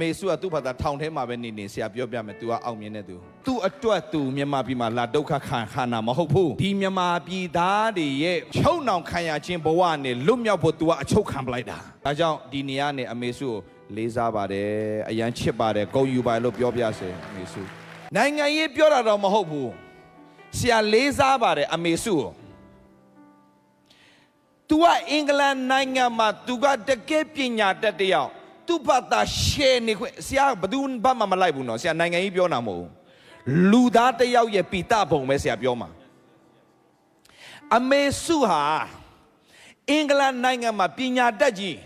မေစုကသူ့ဘာသာထောင်ထဲမှာပဲနေနေဆရာပြောပြမယ် तू ကအောင်မြင်တဲ့သူသူ့အတွက် तू မြန်မာပြည်မှာလာဒုက္ခခံခါနာမဟုတ်ဘူးဒီမြန်မာပြည်သားတွေရဲ့ချုပ်နှောင်ခံရခြင်းဘဝနဲ့လွတ်မြောက်ဖို့ तू ကအချုပ်ခံပလိုက်တာဒါကြောင့်ဒီနေရာနဲ့အမေစုကိုလေးစားပါတယ်အရန်ချစ်ပါတယ်ဂုဏ်ယူပါတယ်လို့ပြောပြစေအမေစုနိုင်ငံရေးပြောတာတော့မဟုတ်ဘူးဆရာလေးစားပါတယ်အမေစုကို तू ကအင်္ဂလန်နိုင်ငံမှာ तू ကတကယ်ပညာတတ်တဲ့ယောက် သူ့ဘာသာ share နေခွင့်ဆရာဘယ်သူဘာမှမလိုက်ဘူးနော်ဆရာနိုင်ငံကြီးပြောတာမဟုတ်ဘူးလူသားတစ်ယောက်ရဲ့ပိတဘုံပဲဆရာပြောမှာအမေစုဟာအင်္ဂလန်နိုင်ငံမှာပညာတတ်ကြီး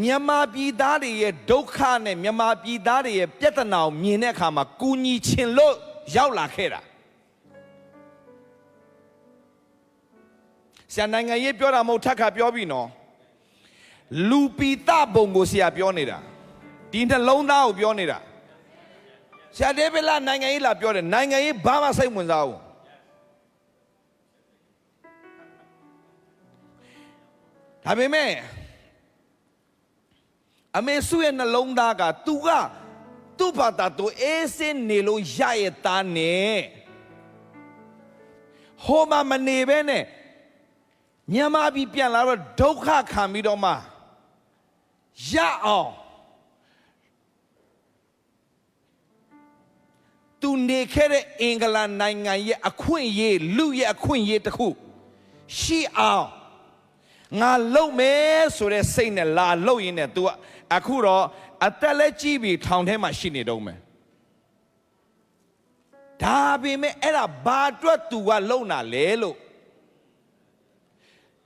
မြန်မာပြည်သားတွေရဲ့ဒုက္ခနဲ့မြန်မာပြည်သားတွေရဲ့ပြဿနာကိုမြင်တဲ့အခါမှာကူညီချင်လို့ရောက်လာခဲ့တာဆရာနိုင်ငံရေးပြောတာမဟုတ်ထပ်ခါပြောပြီနော် လူပီတဘုံကိုဆရာပြောနေတာဒီနှလုံးသားကိုပြောနေတာဆရာဒေးဗစ်လာနိုင်ငံရေးလာပြောတယ်နိုင်ငံရေးဘာမှစိတ်ဝင်စားဘူးဒါပေမဲ့အမေစုရဲ့နှလုံးသားက तू ကသူ့ဘာသာသူအေးစင်းနေလို့ရရဲ့သားနဲ့ဟိုမှာမနေပဲနဲ့မြန်မာပြည်ပြန်လာတော့ဒုက္ခခံပြီးတော့မှ ရအောင်သူနေခဲ့တဲ့အင်္ဂလန်နိုင်ငံရဲ့အခွင့်အရေးလူရဲ့အခွင့်အရေးတစ်ခုရှိအောင်ငါလုံမယ်ဆိုတဲ့စိတ်နဲ့လာလုံရင်းနဲ့ तू အခုတော့အသက်လက်ကြီးပြီးထောင်ထဲမှာရှိနေတော့မယ်ဒါပေမဲ့အဲ့ဒါဘာအတွက် तू ကလုံတာလဲလို့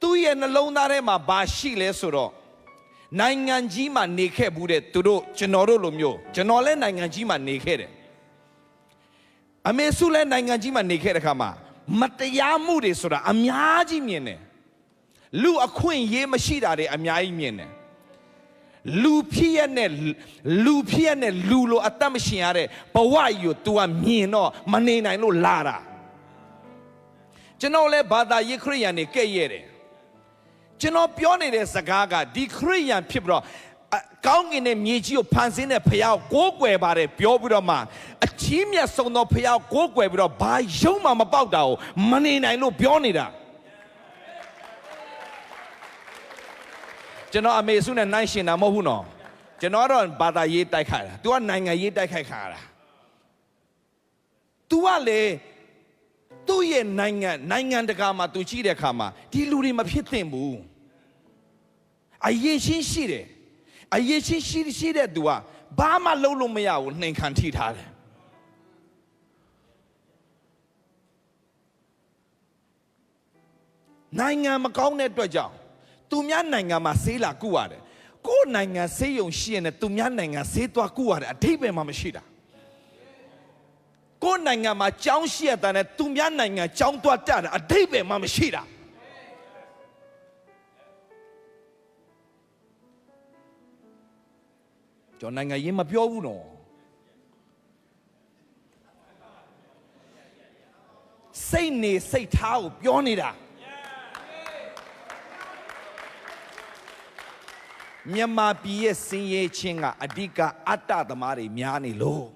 သူ့ရဲ့နှလုံးသားထဲမှာဘာရှိလဲဆိုတော့ နိုင်ငံကြီးမှာနေခဲ့ဘူးတဲ့သူတို့ကျွန်တော်တို့လိုမျိုးကျွန်တော်လည်းနိုင်ငံကြီးမှာနေခဲ့တယ်အမေစုလည်းနိုင်ငံကြီးမှာနေခဲ့တဲ့ခါမှာမတရားမှုတွေဆိုတာအများကြီးမြင်တယ်လူအခွင့်အရေးမရှိတာတွေအများကြီးမြင်တယ်လူဖြစ်ရတဲ့လူဖြစ်ရတဲ့လူလိုအသက်မရှင်ရတဲ့ဘဝကြီးကို तू ကမြင်တော့မနေနိုင်လို့လာတာကျွန်တော်လည်းဘာသာရေးခရိယန်တွေကဲ့ရဲ့တယ် ကျွန်တော်ပြောနေတဲ့စကားကဒီခရိယန်ဖြစ်ပြီးတော့အကောင်းကင်နဲ့မြေကြီးကိုဖန်ဆင်းတဲ့ဖခင်ကိုကိုးကွယ်ပါတယ်ပြောပြီးတော့မှအချီးမြတ်ဆုံးသောဖခင်ကိုကိုးကွယ်ပြီးတော့ဘာယုံမှမပေါက်တာကိုမနေနိုင်လို့ပြောနေတာကျွန်တော်အမေစုနဲ့နိုင်ရှင်တာမဟုတ်ဘူးနော်ကျွန်တော်ကတော့ဘာသာရေးတိုက်ခိုက်တာ तू ကနိုင်ငံရေးတိုက်ခိုက်ခါတာ तू ကလေ သူ့ရဲ့နိုင်ငံနိုင်ငံတကာမှာသူရှိတဲ့အခါမှာဒီလူတွေမဖြစ်သင့်ဘူးအရေးချင်းရှိတယ်အရေးချင်းရှိရှိတဲ့သူကဘာမှလုပ်လို့မရဘူးနှိမ်ခံထိထားတယ်နိုင်ငံမကောင်းတဲ့အတွက်ကြောင့်သူများနိုင်ငံမှာဆေးလာကုရတယ်ကိုယ့်နိုင်ငံဆေးရုံရှိရင်လည်းသူများနိုင်ငံဆေးသွားကုရတယ်အထိပ္ပယ်မှမရှိတာ ကိုယ်နိုင်ငံမှာကြောင်းရှိရတဲ့နဲ့သူများနိုင်ငံကြောင်းသွားတက်တာအတိတ်ပဲမှမရှိတာကျွန်တော်နိုင်ငံရေးမပြောဘူးနော်စိတ်နေစိတ်ထားကိုပြောနေတာမြန်မာပြည်ရဲ့စင်ရေးချင်းကအဓိကအတ္တသမားတွေများနေလို့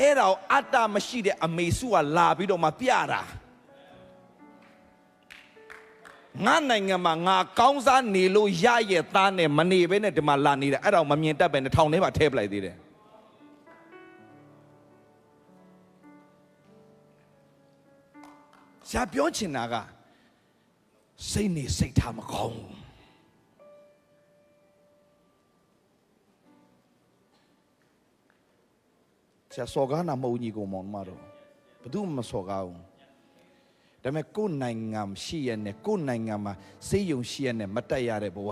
အဲ့ ဒါကိုအတ္တမရှိတဲ့အမေစုကလာပြီးတော့မှပြတာငါနိုင်ငံမှာငါကောင်းစားနေလို့ရရဲ့သားနဲ့မနေဘဲနဲ့ဒီမှာလာနေတာအဲ့ဒါကိုမမြင်တတ်ပဲနဲ့ထောင်ထဲမှာထည့်ပလိုက်သေးတယ်ရှားပြောချင်တာကစိတ်နေစိတ်ထားမကောင်းဘူး ရာစော်ကားနာမဟုတ်ညီကောင်မောင်မတော်ဘယ်သူမှမစော်ကားဘူးဒါပေမဲ့ကိုယ်နိုင်ငံရှိရနဲ့ကိုယ်နိုင်ငံမှာစေယုံရှိရနဲ့မတက်ရတဲ့ဘဝ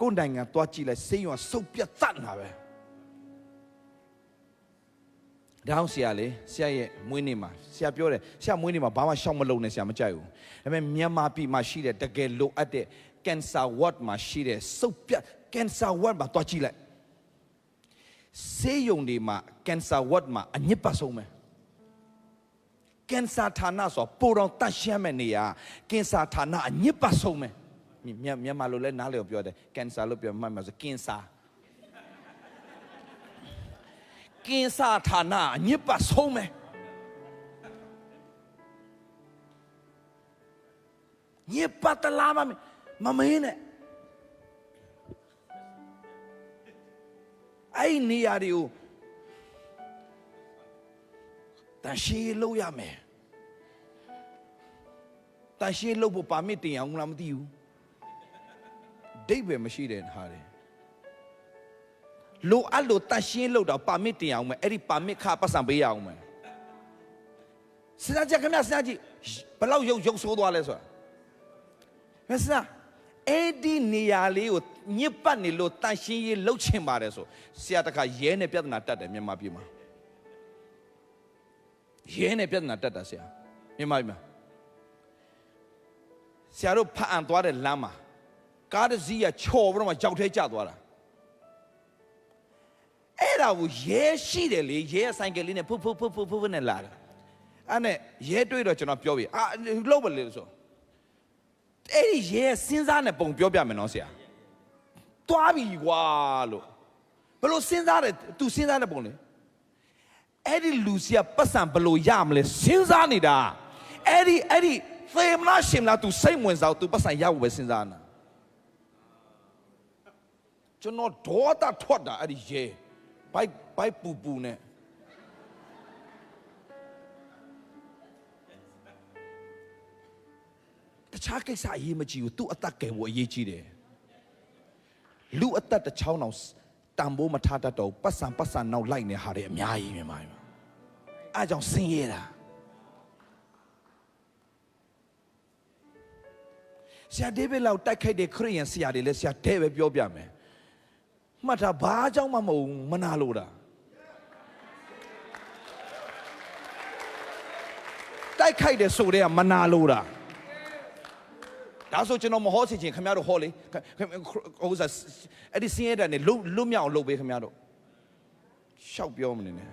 ကိုယ်နိုင်ငံသွားကြည့်လိုက်စေယုံကစုပ်ပြတ်တတ်တာပဲဒါအောင်ဆရာလေဆရာရဲ့မွေးနေ့မှာဆရာပြောတယ်ဆရာမွေးနေ့မှာဘာမှရှောက်မလုံးနဲ့ဆရာမကြိုက်ဘူးဒါပေမဲ့မြန်မာပြည်မှာရှိတဲ့တကယ်လိုအပ်တဲ့ cancer ward မှာရှိတဲ့စုပ်ပြတ် cancer ward မှာသွားကြည့်လိုက် ဆေးရုံတွေမှာကင်ဆာဝတ်မှာအညစ်ပတ်ဆုံးပဲကင်ဆာဌာနဆိုပိုတော့တတ်ရှမ်းမဲ့နေရကင်ဆာဌာနအညစ်ပတ်ဆုံးပဲမြန်မြန်မာလိုလဲနားလည်ပြောတယ်ကင်ဆာလို့ပြောမှတ်မှာဆိုကင်ဆာကင်ဆာဌာနအညစ်ပတ်ဆုံးမယ်ညစ်ပတ်တလားမမမင်းနဲ့ အဲ့ဒီနေရာတွေကိုတန်ရှင်းလို့ရမယ်တန်ရှင်းလို့ဖို့ပါမစ်တင်အောင်လားမသိဘူးဒိတ်ပဲမရှိတဲ့ဟာတယ်လိုအပ်လို့တန်ရှင်းလို့တော့ပါမစ်တင်အောင်မယ်အဲ့ဒီပါမစ်ခါပတ်စံပေးရအောင်မယ်စဉ်းစားကြခင်ဗျစဉ်းစားကြည့်ဘယ်လောက်ရုပ်ရုပ်ဆိုးသွားလဲဆိုတာမစနာ အဲ့ဒီနေရာလေးကိုညစ်ပတ်နေလို့တန်ရှင်းရေးလှုပ်ချင်ပါတယ်ဆိုဆရာတခါရဲနဲ့ပြဿနာတက်တယ်မြန်မာပြည်မှာရဲနဲ့ပြဿနာတက်တာဆရာမြန်မာပြည်မှာဆရာတို့ဖတ်အံသွားတဲ့လမ်းမှာကားတစ်စီးကချော်ပြီးတော့မှကြောက်ထဲကျသွားတာအဲ့ဒါကိုရဲရှိတယ်လေရဲဆိုင်ကယ်လေးနဲ့ဖုတ်ဖုတ်ဖုတ်ဖုတ်ဖုတ်နဲ့လာတာအဲ့နဲ့ရဲတွေ့တော့ကျွန်တော်ပြောပြီအာလှုပ်ပါလေဆို အဲ့ဒီရဲစဉ်းစားနေပုံပြောပြမယ်နော်ဆရာသွားပြီကွာလို့ဘယ်လိုစဉ်းစားတယ်သူစဉ်းစားတဲ့ပုံလေအဲ့ဒီလူစီကပတ်စံဘယ်လိုရမလဲစဉ်းစားနေတာအဲ့ဒီအဲ့ဒီသေမလားရှင်လား तू စိတ်ဝင်စား तू ပတ်စံရဖို့ပဲစဉ်းစားနေကျွန်တော်ဒေါသထွက်တာအဲ့ဒီရဲဘိုက်ဘိုက်ပူပူနဲ့ ခြားကိစ္စအရေးမကြီးဘူးသူ့အသက်ကယ်ဖို့အရေးကြီးတယ်လူအသက်တစ်ချောင်းအောင်တန်ဖိုးမထားတတ်တော့ဘူးပတ်စံပတ်စံနောက်လိုက်နေဟာတယ်အများကြီးမြန်မာပြည်မှာအားကြောင့်ဆင်းရဲတာဆရာဒေးဗစ်လောက်တိုက်ခိုက်တဲ့ခရိယန်ဆရာတွေလည်းဆရာတဲ့ပဲပြောပြမယ်မှတ်တာဘာကြောင့်မှမဟုတ်ဘူးမနာလို့တာတိုက်ခိုက်တယ်ဆိုတဲ့ကမနာလို့တာ ဒါဆိုကျွန်တော်မဟောစီချင်ခင်ဗျားတို့ဟောလေခင်ဟိုစားအဲ့ဒီစင်းရတဲ့နဲ့လွတ်လွတ်မြောက်အောင်လုပ်ပေးခင်ဗျားတို့ရှောက်ပြောမနေနဲ့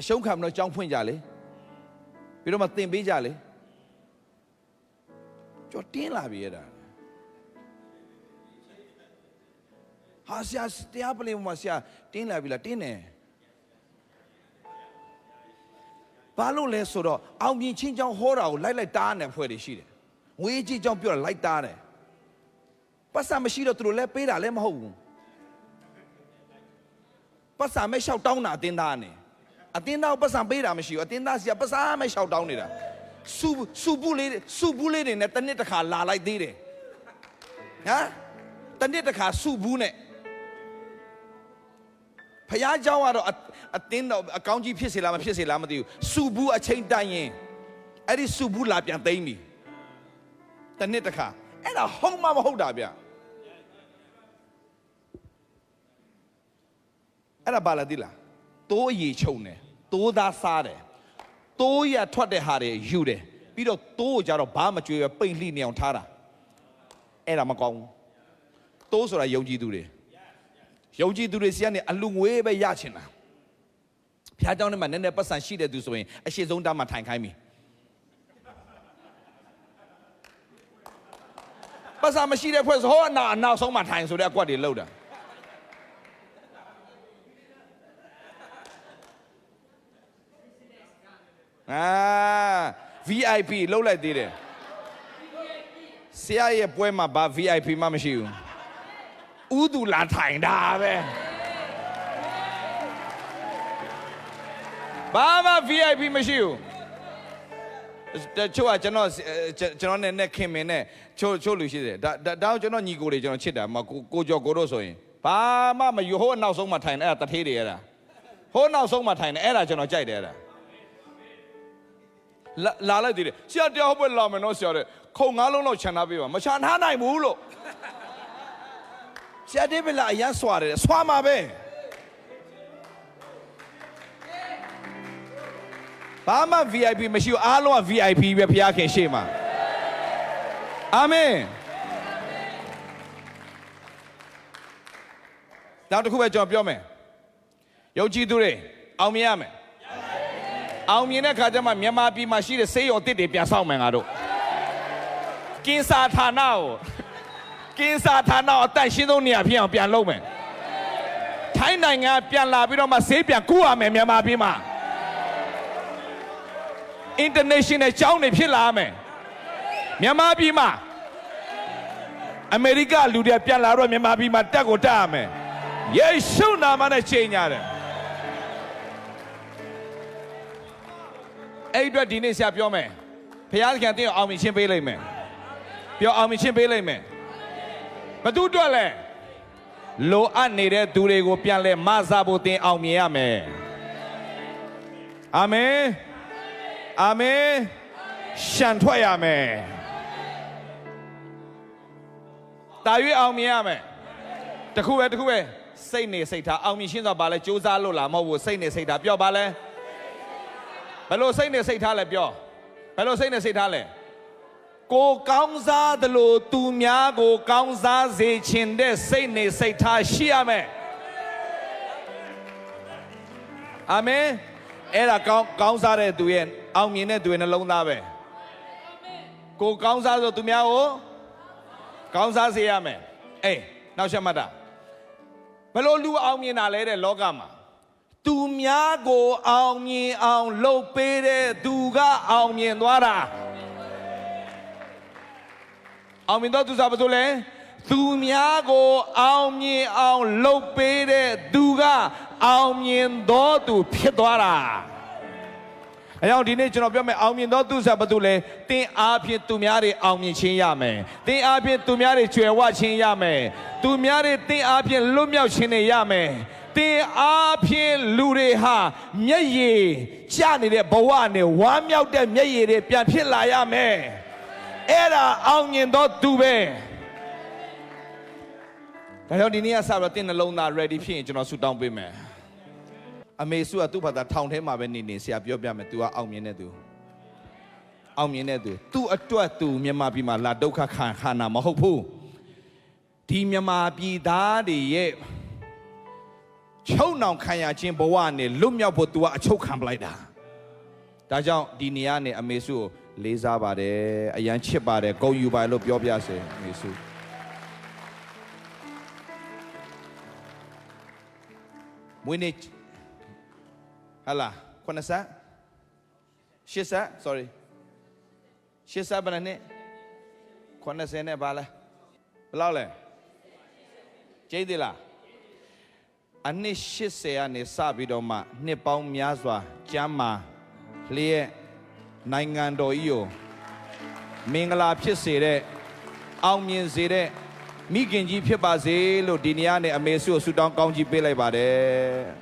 အရှုံးခံမလို့ကြောင်းဖွင့်ကြလေပြီးတော့မှသင်ပေးကြလေကြောတင်းလာပြီအဲ့ဒါဟာဆရာတရားပလင်မှာဆရာတင်းလာပြီလားတင်းတယ် ဘာလို့လဲဆိုတော့အောင်မြင်ချင်းချောင်းဟောတာကိုလိုက်လိုက်တားနေဖွဲ့တွေရှိတယ်ငွေကြီးချောင်းပြောတာလိုက်တားတယ်ပတ်စံမရှိတော့သူတို့လည်းပေးတာလည်းမဟုတ်ဘူးပတ်စံမဲ့လျှောက်တောင်းတာအတင်းသားနေအတင်းသားကိုပတ်စံပေးတာမရှိဘူးအတင်းသားစီကပတ်စံမဲ့လျှောက်တောင်းနေတာစူစူဘူးလေးစူဘူးလေးတွေနဲ့တစ်နှစ်တစ်ခါလာလိုက်သေးတယ်ဟမ်တစ်နှစ်တစ်ခါစူဘူးနဲ့ ဖះเจ้าကတော့အအတင်းတော့အကောင်းကြီးဖြစ်စေလားမဖြစ်စေလားမသိဘူးစူဘူးအချိန်တိုင်ရင်အဲ့ဒီစူဘူးလာပြန်သိမ့်ပြီတစ်နှစ်တစ်ခါအဲ့ဒါဟုတ်မှမဟုတ်တာဗျအဲ့ဒါဘာလဲသိလားတိုးအည်ချုံတယ်တိုးသားစားတယ်တိုးရထွက်တဲ့ဟာတွေယူတယ်ပြီးတော့တိုးကိုကြတော့ဘာမှမကြွေပဲပိတ်လှိနေအောင်ထားတာအဲ့ဒါမကောင်းဘူးတိုးဆိုတာယုံကြည်သူတွေ ယုံကြည်သူတွေစီကနေအလူငွေပဲရချင်တာဘုရားကျောင်းထဲမှာနည်းနည်းပတ်စံရှိတဲ့သူဆိုရင်အရှိဆုံးတားမှထိုင်ခိုင်းပြီပတ်စံမရှိတဲ့ဖွဲ့ဆိုဟောအနာအနောက်ဆုံးမှထိုင်ဆိုတဲ့အကွက်တွေလောက်တာအာ VIP လောက်လိုက်သေးတယ်ဆရာရဲ့ပွဲမှာဘာ VIP မှမရှိဘူး ဥသူလာထိုင်တာပဲဘာမှ VIP မရှိဘူးတချို့ကကျွန်တော်ကျွန်တော်နဲ့နဲ့ခင်မင်နဲ့ချို့ချို့လူရှိတယ်ဒါဒါတော့ကျွန်တော်ညီကိုတွေကျွန်တော်ချစ်တာမကိုကိုကျော်ကိုတို့ဆိုရင်ဘာမှမယူဟိုးနောက်ဆုံးမှထိုင်တယ်အဲ့ဒါတထေးတွေအဲ့ဒါဟိုးနောက်ဆုံးမှထိုင်တယ်အဲ့ဒါကျွန်တော်ကြိုက်တယ်အဲ့ဒါလာလာလိုက်သေးတယ်ဆရာတရားဟောပွဲလာမယ်နော်ဆရာတဲ့ခုံငါးလုံးလောက်ခြံထားပေးပါမခြံထားနိုင်ဘူးလို့ ဆရာတေးဘလာအရန်ဆွာတယ်ဆွာမှာပဲဘာမှ VIP မရှိဘူးအားလုံးက VIP ပဲဘုရားခင်ရှေ့မှာအာမင်နောက်တစ်ခုပဲကျွန်တော်ပြောမယ်ယုံကြည်သူတွေအောင်မြင်ရမယ်အောင်မြင်တဲ့ခါကျမှမြန်မာပြည်မှာရှိတဲ့ဆေးရုံအသစ်တွေပြန်ဆောက်မယ်ငါတို့ကင်းစာဌာနကို ကင်းစာဌာနကိုအတန့်ရှင်းဆုံးနေရာဖြစ်အောင်ပြန်လုပ်မယ်ထိုင်းနိုင်ငံပြန်လာပြီးတော့မှဆေးပြန်ကူရမယ်မြန်မာပြည်မှာ international ကျောင်းတွေဖြစ်လာမယ်မြန်မာပြည်မှာအမေရိကလူတွေပြန်လာတော့မြန်မာပြည်မှာတက်ကိုတက်ရမယ်ယေရှုနာမနဲ့ချိန်ညာတယ်အဲ့ဒီအတွက်ဒီနေ့ဆရာပြောမယ်ဘုရားသခင်တင်းအောင်မြင်ချင်းပေးလိုက်မယ်ပြောအောင်မြင်ချင်းပေးလိုက်မယ် ဘသူအတွက်လဲလိုအပ်နေတဲ့သူတွေကိုပြန်လဲမဆဖို့တင်းအောင်မြင်ရမယ်အာမင်အာမင်ရှန်ထွက်ရမယ်တာ၍အောင်မြင်ရမယ်တခုပဲတခုပဲစိတ်နေစိတ်ထားအောင်မြင်ရှင်းစွာပါလဲစူးစမ်းလို့လားမဟုတ်ဘူးစိတ်နေစိတ်ထားပြောပါလဲဘယ်လိုစိတ်နေစိတ်ထားလဲပြောဘယ်လိုစိတ်နေစိတ်ထားလဲ ကိုကောင်းစားသလိုသူများကိုကောင်းစားစေခြင်းတဲ့စိတ်နေစိတ်ထားရှိရမယ်အာမင်အဲ့ဒါကောင်းကောင်းစားတဲ့သူရဲ့အောင်မြင်တဲ့သူရဲ့နှလုံးသားပဲကိုကောင်းစားဆိုသူများကိုကောင်းစားစေရမယ်အေးနောက်ချက်မှတ်တာဘယ်လိုလူအောင်မြင်တာလဲတဲ့လောကမှာသူများကိုအောင်မြင်အောင် လုပ်ပေးတဲ့သူကအောင်မြင်သွားတာ အောင်မြင်တော့သူစားဘာလို့လဲသူများကိုအောင်မြင်အောင်လုပ်ပေးတဲ့သူကအောင်မြင်တော့သူဖြစ်သွားတာအဲကြောင့်ဒီနေ့ကျွန်တော်ပြောမယ်အောင်မြင်သောသူစားဘာတူလဲတင်းအားဖြင့်သူများတွေအောင်မြင်ခြင်းရမယ်တင်းအားဖြင့်သူများတွေကျွယ်ဝခြင်းရမယ်သူများတွေတင်းအားဖြင့်လွတ်မြောက်ခြင်းတွေရမယ်တင်းအားဖြင့်လူတွေဟာမျက်ရည်ကျနေတဲ့ဘဝနဲ့ဝမ်းမြောက်တဲ့မျက်ရည်တွေပြန်ဖြစ်လာရမယ် အဲ့ဒါအောင်မြင်တော့သူပဲဒါကြောင့်ဒီနေ့ကစပြီးတော့တင်းနှလုံးသား ready ဖြစ်ရင်ကျွန်တော်ဆူတောင်းပေးမယ်အမေစုကသူ့ဘာသာထောင်ထဲမှာပဲနေနေဆရာပြောပြမယ် तू ကအောင်မြင်တဲ့သူအောင်မြင်တဲ့သူသူ့အတွက်သူမြန်မာပြည်မှာလာဒုက္ခခံခန္ဓာမဟုတ်ဘူးဒီမြန်မာပြည်သားတွေရဲ့ချုံနောင်ခံရခြင်းဘဝနဲ့လွတ်မြောက်ဖို့ तू ကအချုပ်ခံပလိုက်တာဒါကြောင့်ဒီနေရာနဲ့အမေစုကို လေးစားပါတယ်အရန်ချစ်ပါတယ်ဂုဏ်ယူပါတယ်လို့ပြောပြစေအမေစုမွေးနေ့ဟာလာခုနစ်ဆက်ရှစ်ဆက် sorry ရှစ်ဆက်ဘယ်နှစ်ခုနစ်ဆယ်နဲ့ပါလဲဘယ်လောက်လဲကျိသေးလားအနှစ်80ကနေစပြီးတော့မှနှစ်ပေါင်းများစွာကျမ်းမာလျက် နိုင်ငံတော်ကြီးကိုမင်္ဂလာဖြစ်စေတဲ့အောင်မြင်စေတဲ့မိခင်ကြီးဖြစ်ပါစေလို့ဒီနေ့ကနေအမေစုကိုဆုတောင်းကောင်းကြီးပေးလိုက်ပါတယ်